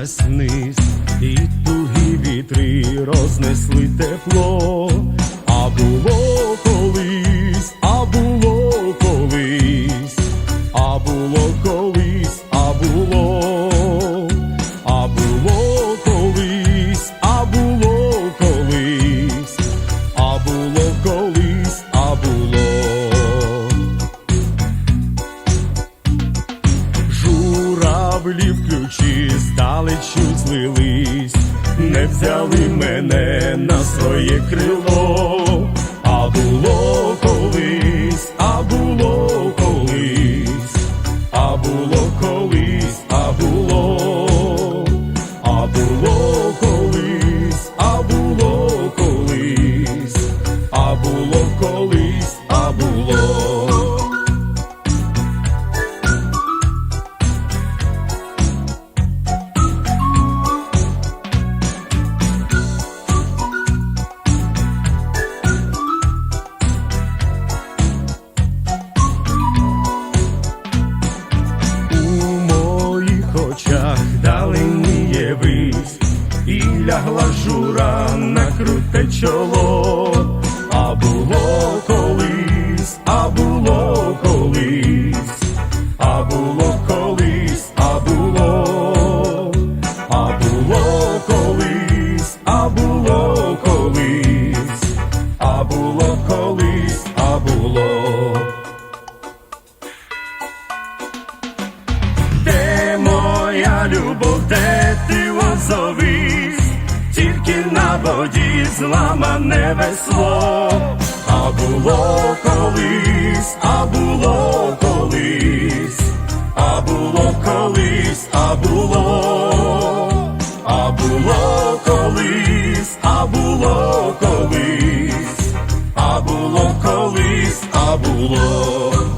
заснись, і тугі вітри рознесли тепло. Здалечу не взяли мене на своє крило, а було лягла жура на круте чоло, а було колись, а було колись, а було колись, а було, а було колись, а було колись, а було колись, а було. Де моя любов, де ти озовись, тільки на воді зламане весло, а було колись, а було колись, а було колись, а було, а було колись, а було колись, а було колись, а було.